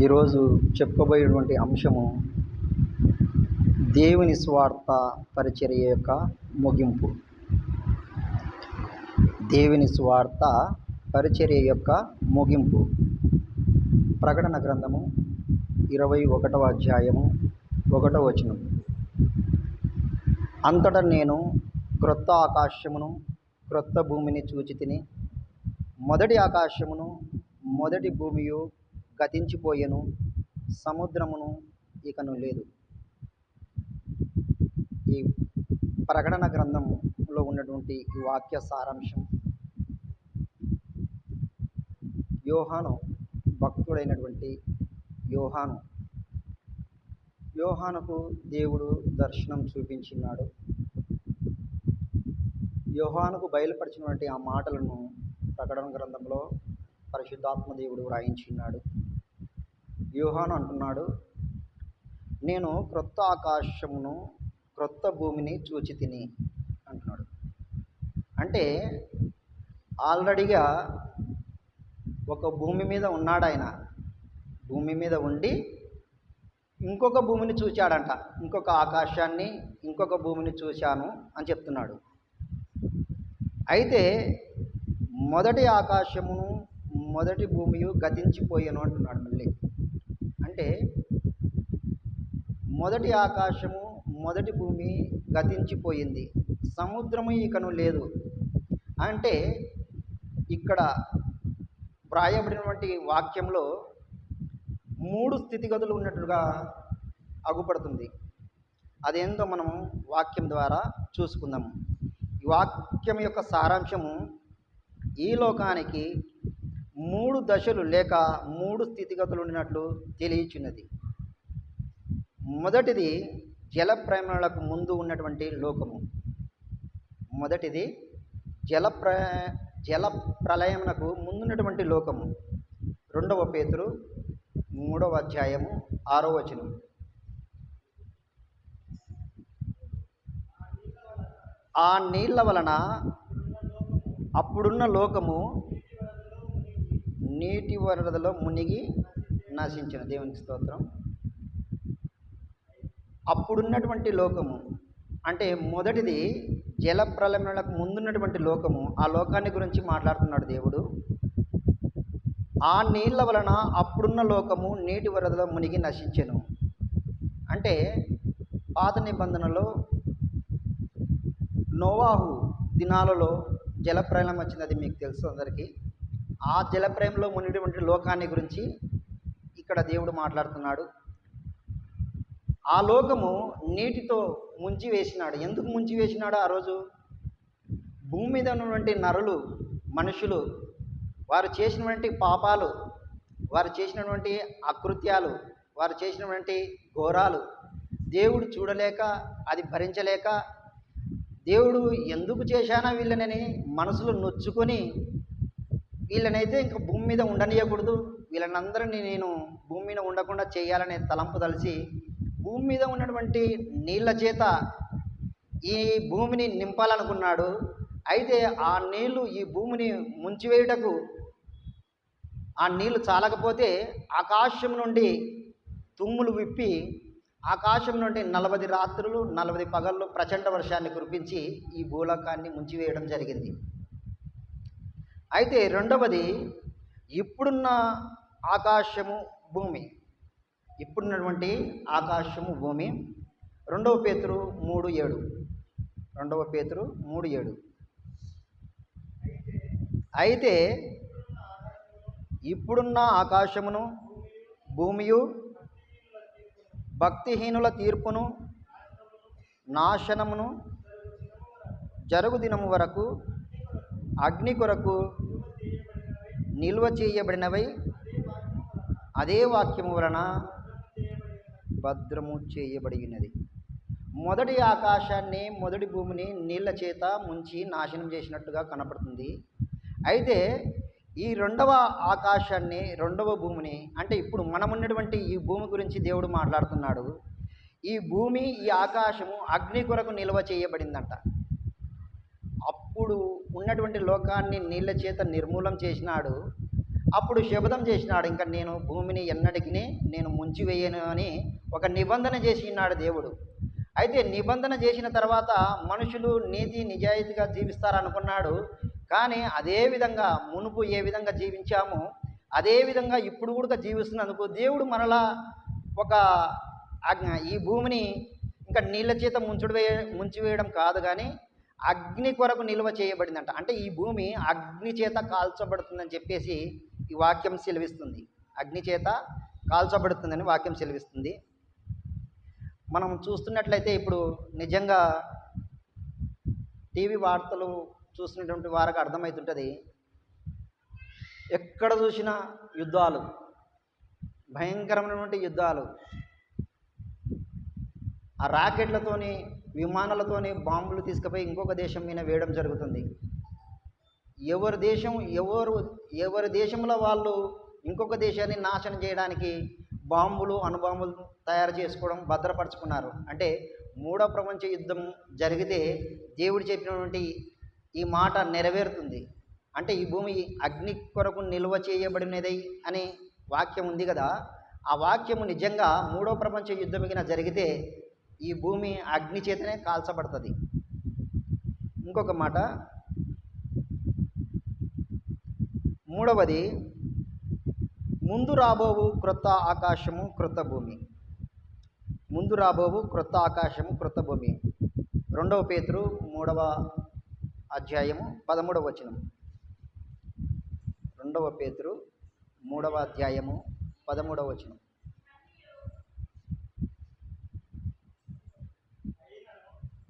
ఈరోజు చెప్పుకోబోయేటువంటి అంశము దేవుని స్వార్థ పరిచర్య యొక్క ముగింపు. దేవుని స్వార్థ పరిచర్య యొక్క ముగింపు. ప్రకటన గ్రంథము ఇరవై ఒకటవ అధ్యాయము ఒకటవ వచనం. అంతటా నేను క్రొత్త ఆకాశమును క్రొత్త భూమిని చూచి తిని మొదటి ఆకాశమును మొదటి భూమియు గతించిపోయెను సముద్రమును ఇకను లేదు. ఈ ప్రకటన గ్రంథంలో ఉన్నటువంటి ఈ వాక్య సారాంశం. యోహాను భక్తుడైనటువంటి యోహాను. యోహానుకు దేవుడు దర్శనం చూపించినాడు. యోహానుకు బయలుపరిచినటువంటి ఆ మాటలను ప్రకటన గ్రంథంలో పరిశుద్ధాత్మ దేవుడు వ్రాయించున్నాడు యోహాను అంటున్నాడు నేను క్రొత్త ఆకాశమును క్రొత్త భూమిని చూచి తిని అంటున్నాడు. అంటే ఆల్రెడీగా ఒక భూమి మీద ఉన్నాడు ఆయన భూమి మీద ఉండి ఇంకొక భూమిని చూశాడంట ఇంకొక ఆకాశాన్ని ఇంకొక భూమిని చూశాను అని చెప్తున్నాడు. అయితే మొదటి ఆకాశమును మొదటి భూమియు గతించిపోయాను అంటున్నాడు మళ్ళీ. అంటే మొదటి ఆకాశము మొదటి భూమి గతించిపోయింది. సముద్రము ఇకను లేదు. అంటే ఇక్కడ వ్రాయబడినటువంటి వాక్యంలో మూడు స్థితిగతులు ఉన్నట్లుగా అగుపడుతుంది. అదేందో మనము వాక్యం ద్వారా చూసుకుందాము ఈ వాక్యం యొక్క సారాంశము ఈ లోకానికి మూడు దశలు లేక మూడు స్థితిగతులు ఉన్నట్లు తెలియచున్నది. మొదటిది జల ప్రేమలకు ముందు ఉన్నటువంటి లోకము. మొదటిది జల ప్ర జల ప్రళయమునకు ముందున్నటువంటి లోకము. రెండవ పేతురు మూడవ అధ్యాయము ఆరో వచనం. ఆ నీళ్ళ వలన అప్పుడున్న లోకము నీటి వరదలో మునిగి నశించిన దేవునికి స్తోత్రం. అప్పుడున్నటువంటి లోకము అంటే మొదటిది జల ప్రళయములకు ముందున్నటువంటి లోకము ఆ లోకాన్ని గురించి మాట్లాడుతున్నాడు దేవుడు. ఆ నీళ్ళ వలన అప్పుడున్న లోకము నీటి వరదలో మునిగి నశించెను. అంటే పాత నిబంధనలో నోవాహు దినాలలో జలప్రలయం అది మీకు తెలుసు అందరికీ. ఆ జలప్రేమలో మునిగినటువంటి లోకాన్ని గురించి ఇక్కడ దేవుడు మాట్లాడుతున్నాడు. ఆ లోకము నీటితో ముంచి వేసినాడు. ఎందుకు ముంచి వేసినాడు ఆ రోజు? భూమి మీద ఉన్నటువంటి నరులు మనుషులు వారు చేసినటువంటి పాపాలు వారు చేసినటువంటి అకృత్యాలు వారు చేసినటువంటి ఘోరాలు దేవుడు చూడలేక అది భరించలేక దేవుడు ఎందుకు చేశానా వీళ్ళనని మనసులో నొచ్చుకొని వీళ్ళనైతే ఇంకా భూమి మీద ఉండనియకూడదు. వీళ్ళనందరినీ నేను భూమి మీద ఉండకుండా చేయాలనే తలంపు తలిసి భూమి మీద ఉన్నటువంటి నీళ్ళ చేత ఈ భూమిని నింపాలనుకున్నాడు. అయితే ఆ నీళ్ళు ఈ భూమిని ముంచివేయుటకు ఆ నీళ్ళు చాలకపోతే ఆకాశం నుండి తుమ్ములు విప్పి ఆకాశం నుండి నలభై రాత్రులు నలభై పగళ్ళు ప్రచండ వర్షాన్ని కురిపించి ఈ భూలోకాన్ని ముంచివేయడం జరిగింది. అయితే రెండవది ఇప్పుడున్న ఆకాశము భూమి. ఇప్పుడున్నటువంటి ఆకాశము భూమి. రెండవ పేతురు మూడు ఏడు. రెండవ పేతురు మూడు ఏడు. అయితే ఇప్పుడున్న ఆకాశమును భూమియు భక్తిహీనుల తీర్పును నాశనమును జరుగు దినము వరకు అగ్ని కొరకు నిల్వ చేయబడినవై అదే వాక్యము వలన భద్రము చేయబడినది మొదటి ఆకాశాన్ని మొదటి భూమిని నీళ్ళ చేత ముంచి నాశనం చేసినట్టుగా కనపడుతుంది. అయితే ఈ రెండవ ఆకాశాన్ని రెండవ భూమిని అంటే ఇప్పుడు మనమున్నటువంటి ఈ భూమి గురించి దేవుడు మాట్లాడుతున్నాడు. ఈ భూమి ఈ ఆకాశము అగ్ని కొరకు నిల్వ చేయబడిందంట. అప్పుడు ఉన్నటువంటి లోకాన్ని నీళ్ళ చేత నిర్మూలం చేసినాడు. అప్పుడు శపథం చేసినాడు. ఇంకా నేను భూమిని ఎన్నటికి నేను ముంచివేయను అని ఒక నిబంధన చేసినాడు దేవుడు. అయితే నిబంధన చేసిన తర్వాత మనుషులు నీతి నిజాయితీగా జీవిస్తారనుకున్నాడు. కానీ అదే విధంగా మునుపు ఏ విధంగా జీవించామో అదే విధంగా ఇప్పుడు కూడా జీవిస్తున్నందుకు దేవుడు మనలా ఒక ఆజ్ఞ ఈ భూమిని ఇంకా నీళ్ళ చేత ముంచుడు వేయ ముంచివేయడం కాదు కానీ అగ్ని కొరకు నిల్వ చేయబడిందంట. అంటే ఈ భూమి అగ్ని చేత కాల్చబడుతుందని చెప్పేసి ఈ వాక్యం సెలవిస్తుంది. అగ్ని చేత కాల్చబడుతుందని వాక్యం సెలవిస్తుంది. మనం చూస్తున్నట్లయితే ఇప్పుడు నిజంగా టీవీ వార్తలు చూసినటువంటి వారికి అర్థమవుతుంటుంది ఎక్కడ చూసినా యుద్ధాలు భయంకరమైనటువంటి యుద్ధాలు. ఆ రాకెట్లతోని విమానాలతోనే బాంబులు తీసుకుపోయి ఇంకొక దేశం మీద వేయడం జరుగుతుంది. ఎవరి దేశం ఎవరు ఎవరి దేశంలో వాళ్ళు ఇంకొక దేశాన్ని నాశనం చేయడానికి బాంబులు అణుబాంబులు తయారు చేసుకోవడం భద్రపరుచుకున్నారు. అంటే మూడో ప్రపంచ యుద్ధం జరిగితే దేవుడు చెప్పినటువంటి ఈ మాట నెరవేరుతుంది. అంటే ఈ భూమి అగ్ని కొరకు నిల్వ చేయబడినది అనే వాక్యం ఉంది కదా. ఆ వాక్యము నిజంగా మూడో ప్రపంచ యుద్ధం జరిగితే ఈ భూమి అగ్ని చేతనే కాల్చబడుతుంది. ఇంకొక మాట. మూడవది ముందు రాబోవు క్రొత్త ఆకాశము క్రొత్త భూమి. ముందు రాబోవు క్రొత్త ఆకాశము క్రొత్త భూమి. రెండవ పేతురు మూడవ అధ్యాయము పదమూడవ వచనం. రెండవ పేతురు మూడవ అధ్యాయము పదమూడవ వచనం.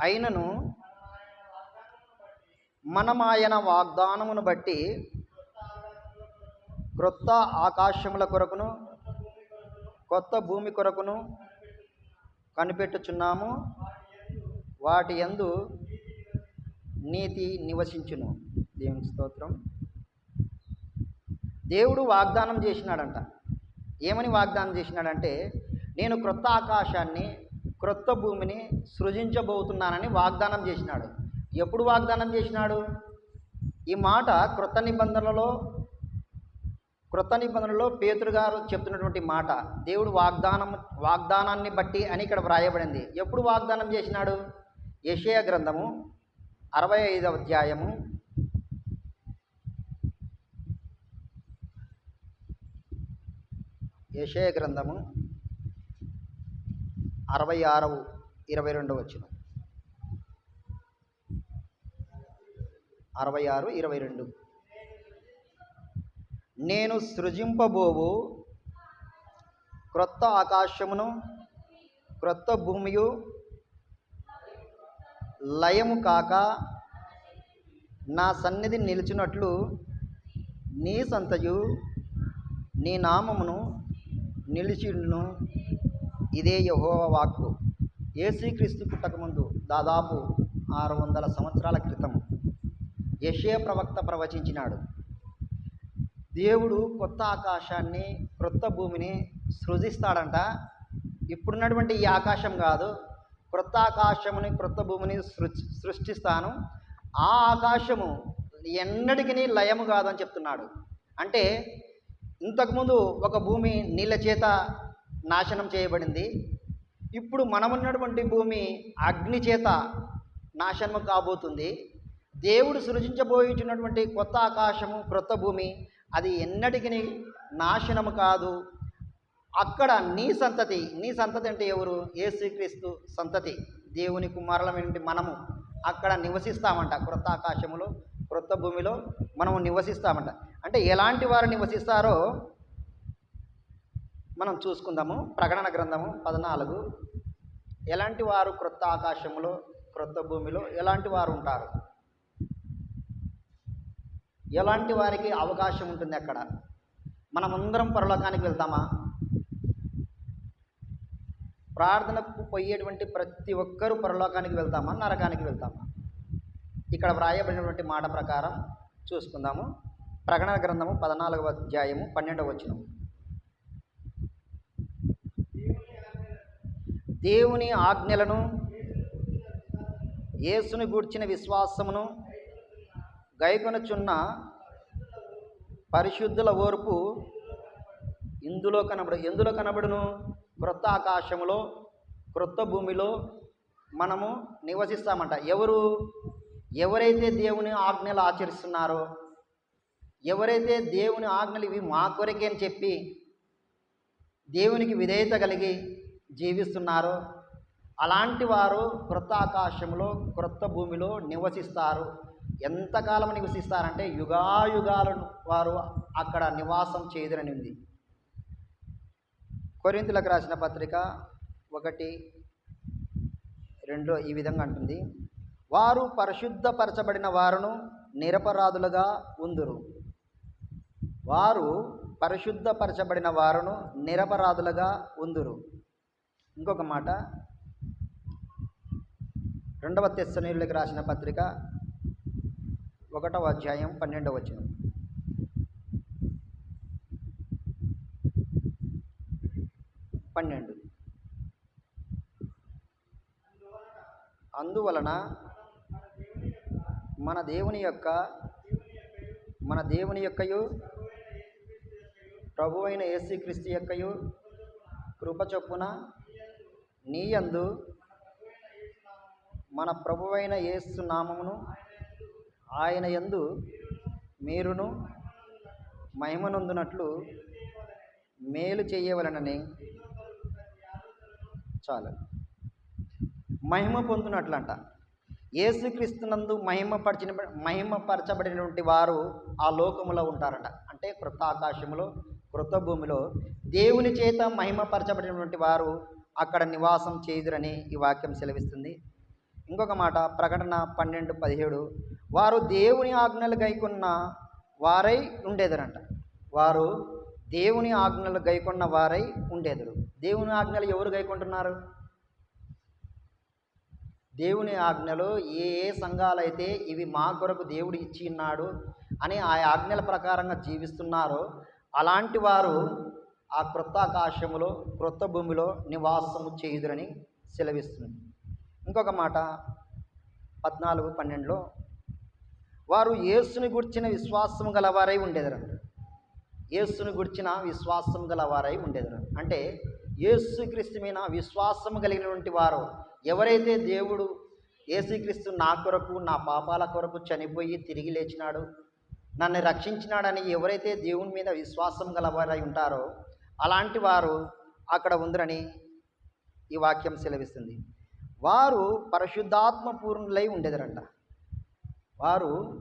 అయినను మనమాయన వాగ్దానమును బట్టి క్రొత్త ఆకాశముల కొరకును కొత్త భూమి కొరకును కనిపెట్టుచున్నాము. వాటి యందు నీతి నివసించును. దేవుని స్తోత్రం. దేవుడు వాగ్దానం చేసినాడంట. ఏమని వాగ్దానం చేసినాడంటే నేను క్రొత్త ఆకాశాన్ని క్రొత్త భూమిని సృజించబోతున్నానని వాగ్దానం చేసినాడు. ఎప్పుడు వాగ్దానం చేసినాడు? ఈ మాట క్రొత్త నిబంధనలలో క్రొత్త నిబంధనలో పేతురు గారు చెప్తున్నటువంటి మాట. దేవుడు వాగ్దానం వాగ్దానాన్ని బట్టి అని ఇక్కడ వ్రాయబడింది. ఎప్పుడు వాగ్దానం చేసినాడు? యషయ గ్రంథము అరవై ఐదవ అధ్యాయము. యషయ గ్రంథము అరవై ఆరు ఇరవై రెండవ వచ్చిన అరవై ఆరు ఇరవై రెండు నేను సృజింపబోవు క్రొత్త ఆకాశమును క్రొత్త భూమియు లయము కాక నా సన్నిధి నిలిచినట్లు నీ సంతయు నీ నామమును నిలిచిండును ఇదే యహోవ వాక్కు. యేసుక్రీస్తు పుట్టకముందు దాదాపు ఆరు వందల సంవత్సరాల క్రితం యషే ప్రవక్త ప్రవచించినాడు. దేవుడు కొత్త ఆకాశాన్ని క్రొత్త భూమిని సృజిస్తాడంట. ఇప్పుడున్నటువంటి ఈ ఆకాశం కాదు క్రొత్త ఆకాశముని క్రొత్త భూమిని సృష్ సృష్టిస్తాను. ఆ ఆకాశము ఎన్నటికీ లయము కాదని చెప్తున్నాడు. అంటే ఇంతకుముందు ఒక భూమి నీళ్ళ చేత నాశనం చేయబడింది. ఇప్పుడు మనమున్నటువంటి భూమి అగ్ని చేత నాశనము కాబోతుంది. దేవుడు సృజించబోయించినటువంటి కొత్త ఆకాశము క్రొత్త భూమి అది ఎన్నటికి నాశనము కాదు. అక్కడ నీ సంతతి నీ సంతతి అంటే ఎవరు? యేసుక్రీస్తు సంతతి. దేవుని కుమారులమైనటువంటి మనము అక్కడ నివసిస్తామంట. క్రొత్త ఆకాశములో క్రొత్త భూమిలో మనము నివసిస్తామంట. అంటే ఎలాంటి వారు నివసిస్తారో మనం చూసుకుందాము. ప్రకటన గ్రంథము పద్నాలుగు. ఎలాంటి వారు క్రొత్త ఆకాశంలో క్రొత్త భూమిలో ఎలాంటి వారు ఉంటారు? ఎలాంటి వారికి అవకాశం ఉంటుంది అక్కడ? మనమందరం పరలోకానికి వెళ్తామా? ప్రార్థనకు పోయేటువంటి ప్రతి ఒక్కరూ పరలోకానికి వెళ్తామా? నరకానికి వెళ్తామా? ఇక్కడ వ్రాయబడినటువంటి మాట ప్రకారం చూసుకుందాము. ప్రకటన గ్రంథము పద్నాలుగవ అధ్యాయము పన్నెండవ వచనం దేవుని ఆజ్ఞలను యేసుని గూర్చిన విశ్వాసమును గైకొనచున్న పరిశుద్ధుల ఓర్పు ఇందులో కనబడు ఎందులో కనబడును? క్రొత్త ఆకాశములో క్రొత్త భూమిలో మనము నివసిస్తామంట. ఎవరు? ఎవరైతే దేవుని ఆజ్ఞలు ఆచరిస్తున్నారో ఎవరైతే దేవుని ఆజ్ఞలు ఇవి మా కొరకే అని చెప్పి దేవునికి విధేయత కలిగి జీవిస్తున్నారు అలాంటి వారు క్రొత్త ఆకాశంలో క్రొత్త భూమిలో నివసిస్తారు. ఎంతకాలం నివసిస్తారంటే యుగాయుగాలను వారు అక్కడ నివాసం చేయదురని ఉంది కొరింతలకు రాసిన పత్రిక ఒకటి రెండో ఈ విధంగా అంటుంది. వారు పరిశుద్ధపరచబడిన వారును నిరపరాధులుగా ఉందురు. వారు పరిశుద్ధపరచబడిన వారును నిరపరాధులుగా ఉందురు. ఇంకొక మాట. రెండవ తెస్సనీయులకు రాసిన పత్రిక ఒకటవ అధ్యాయం పన్నెండవ వచనం. పన్నెండు. అందువలన మన దేవుని యొక్క మన దేవుని యొక్కయు ప్రభు అయిన యేసుక్రీస్తు యొక్కయు కృప చొప్పున నీయందు మన ప్రభువైన యేసు నామమును ఆయన యందు మీరును మహిమనొందునట్లు మేలు చేయవలనని చాలు. మహిమ పొందునట్లంట. యేసుక్రీస్తునందు మహిమపరిచిన మహిమపరచబడినటువంటి వారు ఆ లోకములో ఉంటారంట. అంటే క్రొత్త ఆకాశములో క్రొత్త భూమిలో దేవుని చేత మహిమపరచబడినటువంటి వారు అక్కడ నివాసం చేయుదురని ఈ వాక్యం సెలవిస్తుంది. ఇంకొక మాట ప్రకటన పన్నెండు పదిహేడు. వారు దేవుని ఆజ్ఞలు గైకున్న వారై ఉండేదరంట. వారు దేవుని ఆజ్ఞలు గైకొన్న వారై ఉండేదరు. దేవుని ఆజ్ఞలు ఎవరు గైకొంటున్నారు? దేవుని ఆజ్ఞలు ఏ ఏ సంఘాలైతే ఇవి మా కొరకు దేవుడు ఇచ్చి ఉన్నాడు అని ఆ ఆజ్ఞల ప్రకారంగా జీవిస్తున్నారో అలాంటి వారు ఆ క్రొత్త ఆకాశములో క్రొత్త భూమిలో నివాసము చేయుదురని సెలవిస్తుంది ఇంకొక మాట పద్నాలుగు పన్నెండులో వారు యేసుని గుర్చిన విశ్వాసము గలవారై ఉండేదరు యేసుని గుర్చిన విశ్వాసం గలవారై ఉండేదరు అంటే యేసుక్రీస్తు మీద విశ్వాసం కలిగినటువంటి వారు ఎవరైతే దేవుడు యేసుక్రీస్తు నా కొరకు నా పాపాల కొరకు చనిపోయి తిరిగి లేచినాడు నన్ను రక్షించినాడని ఎవరైతే దేవుని మీద విశ్వాసం గలవారై ఉంటారో అలాంటి వారు అక్కడ ఉందరని ఈ వాక్యం సెలవిస్తుంది. వారు పరిశుద్ధాత్మ పూర్ణులై ఉండేదరంట. వారు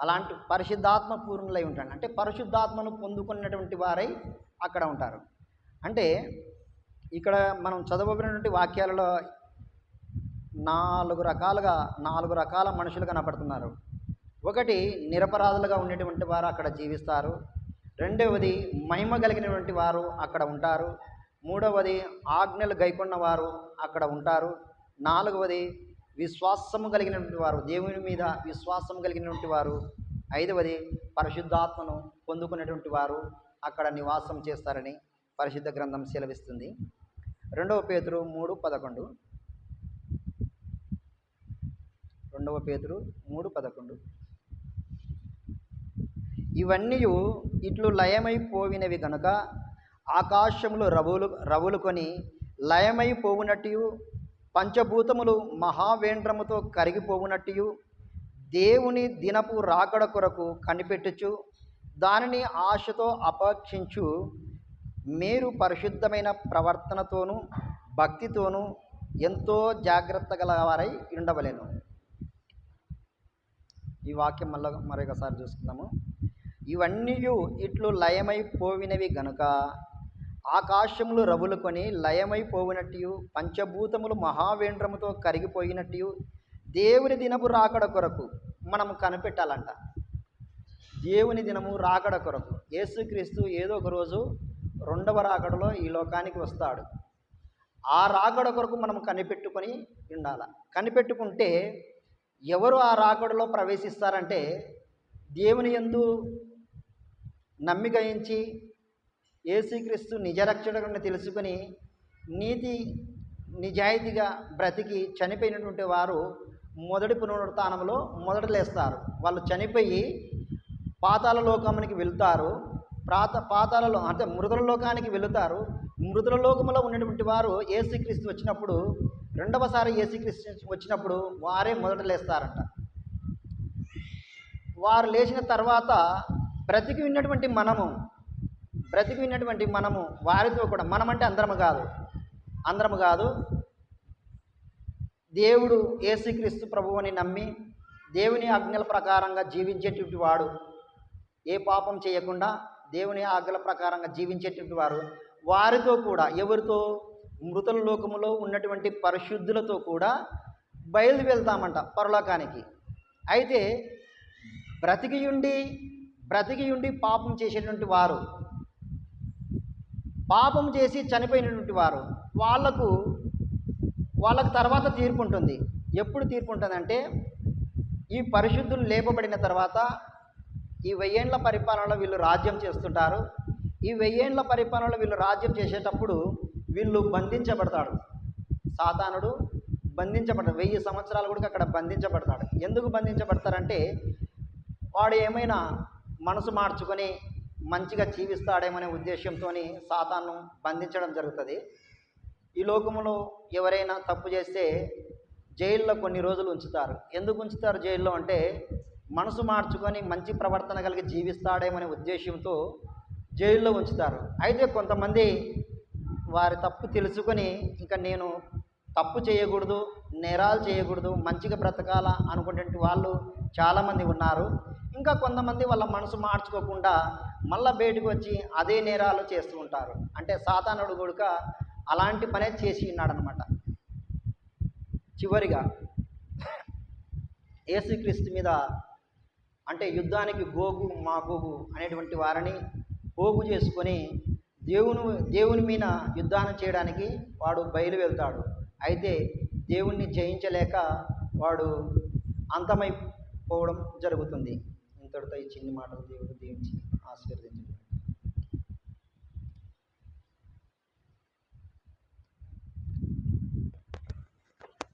అలాంటి పరిశుద్ధాత్మ పూర్ణులై ఉంటారు. అంటే పరిశుద్ధాత్మను పొందుకున్నటువంటి వారై అక్కడ ఉంటారు. అంటే ఇక్కడ మనం చదవబడినటువంటి వాక్యాలలో నాలుగు రకాలుగా నాలుగు రకాల మనుషులు కనపడుతున్నారు. ఒకటి నిరపరాధులుగా ఉండేటువంటి వారు అక్కడ జీవిస్తారు. రెండవది మహిమ కలిగినటువంటి వారు అక్కడ ఉంటారు. మూడవది ఆజ్ఞలు గైకొన్న వారు అక్కడ ఉంటారు. నాలుగవది విశ్వాసము కలిగినటువంటి వారు దేవుని మీద విశ్వాసం కలిగినటువంటి వారు. ఐదవది పరిశుద్ధాత్మను పొందుకున్నటువంటి వారు అక్కడ నివాసం చేస్తారని పరిశుద్ధ గ్రంథం సెలవిస్తుంది. రెండవ పేతురు మూడు పదకొండు. రెండవ పేతురు మూడు పదకొండు. ఇవన్నీ ఇట్లు లయమైపోయినవి గనుక ఆకాశములు రవులు రవులుకొని లయమైపోవునట్టు పంచభూతములు మహావేంద్రముతో కరిగిపోవునట్టు దేవుని దినపు రాకడ కొరకు కనిపెట్టుచు దానిని ఆశతో అపేక్షించు మీరు పరిశుద్ధమైన ప్రవర్తనతోనూ భక్తితోనూ ఎంతో జాగ్రత్త గలవారై ఉండవలేను. ఈ వాక్యం మళ్ళీ మరొకసారి చూసుకుందాము. ఇవన్నీ ఇట్లు లయమైపోవినవి గనుక. ఆకాశములు రవులుకొని లయమైపోయినట్టు పంచభూతములు మహావేంద్రముతో కరిగిపోయినట్టు దేవుని దినపు రాకడ కొరకు మనం కనిపెట్టాలంట. దేవుని దినము రాకడ కొరకు. యేసుక్రీస్తు ఏదో ఒక రోజు రెండవ రాకడలో ఈ లోకానికి వస్తాడు. ఆ రాకడ కొరకు మనం కనిపెట్టుకొని ఉండాల. కనిపెట్టుకుంటే ఎవరు ఆ రాకడలో ప్రవేశిస్తారంటే దేవుని యందు నమ్మికయించి ఏసుక్రీస్తు నిజరక్షకుడిని తెలుసుకొని నీతి నిజాయితీగా బ్రతికి చనిపోయినటువంటి వారు మొదటి పునరుత్నంలో మొదట లేస్తారు. వాళ్ళు చనిపోయి పాతాల లోకానికి వెళ్తారు. ప్రాత పాతాలలో అంటే మృదుల లోకానికి వెళుతారు. మృదుల లోకములో ఉన్నటువంటి వారు ఏసుక్రీస్తు వచ్చినప్పుడు రెండవసారి ఏసుక్రీస్తు వచ్చినప్పుడు వారే మొదట లేస్తారంట. వారు లేచిన తర్వాత బ్రతికి ఉన్నటువంటి మనము బ్రతికి ఉన్నటువంటి మనము వారితో కూడా మనమంటే అందరము కాదు. అందరము కాదు. దేవుడు ఏసుక్రీస్తు ప్రభువుని నమ్మి దేవుని ఆజ్ఞల ప్రకారంగా జీవించేటువంటి వాడు. ఏ పాపం చేయకుండా దేవుని ఆజ్ఞల ప్రకారంగా జీవించేటువంటి వారు. వారితో కూడా ఎవరితో? మృతుల లోకములో ఉన్నటువంటి పరిశుద్ధులతో కూడా బయలు వెళ్తామంట పరలోకానికి. అయితే బ్రతికియుండి బ్రతికి ఉండి పాపం చేసేటువంటి వారు. పాపం చేసి చనిపోయినటువంటి వారు. వాళ్ళకు వాళ్ళకు తర్వాత తీర్పు ఉంటుంది. ఎప్పుడు తీర్పు ఉంటుందంటే ఈ పరిశుద్ధులు లేపబడిన తర్వాత ఈ వెయ్యేండ్ల పరిపాలనలో వీళ్ళు రాజ్యం చేస్తుంటారు. ఈ వెయ్యేండ్ల పరిపాలనలో వీళ్ళు రాజ్యం చేసేటప్పుడు వీళ్ళు బంధించబడతాడు సాతానుడు బంధించబడతాడు వెయ్యి సంవత్సరాలు కూడా అక్కడ బంధించబడతాడు. ఎందుకు బంధించబడతారంటే వాడు ఏమైనా మనసు మార్చుకొని మంచిగా జీవిస్తాడేమనే ఉద్దేశంతో సాతాను బంధించడం జరుగుతుంది. ఈ లోకములో ఎవరైనా తప్పు చేస్తే జైల్లో కొన్ని రోజులు ఉంచుతారు. ఎందుకు ఉంచుతారు జైల్లో అంటే మనసు మార్చుకొని మంచి ప్రవర్తన కలిగి జీవిస్తాడేమనే ఉద్దేశంతో జైల్లో ఉంచుతారు. అయితే కొంతమంది వారి తప్పు తెలుసుకొని ఇంకా నేను తప్పు చేయకూడదు నేరాలు చేయకూడదు మంచిగా బ్రతకాల అనుకునే వాళ్ళు చాలామంది ఉన్నారు. ఇంకా కొంతమంది వాళ్ళ మనసు మార్చుకోకుండా మళ్ళా బయటకు వచ్చి అదే నేరాలు చేస్తూ ఉంటారు. అంటే సాతానుడు కొడుక అలాంటి పనే చేసి ఉన్నాడనమాట చివరిగా యేసుక్రీస్తు మీద అంటే యుద్ధానికి గోగు మాగోగు అనేటువంటి వారిని పోగు చేసుకొని దేవుని దేవుని మీద యుద్ధాన్ని చేయడానికి వాడు బయలు వెళ్తాడు. అయితే దేవుణ్ణి జయించలేక వాడు అంతమైపోవడం జరుగుతుంది. ఇంతటితో ఈ చిన్ని మాటలు దేవుడు దీవించి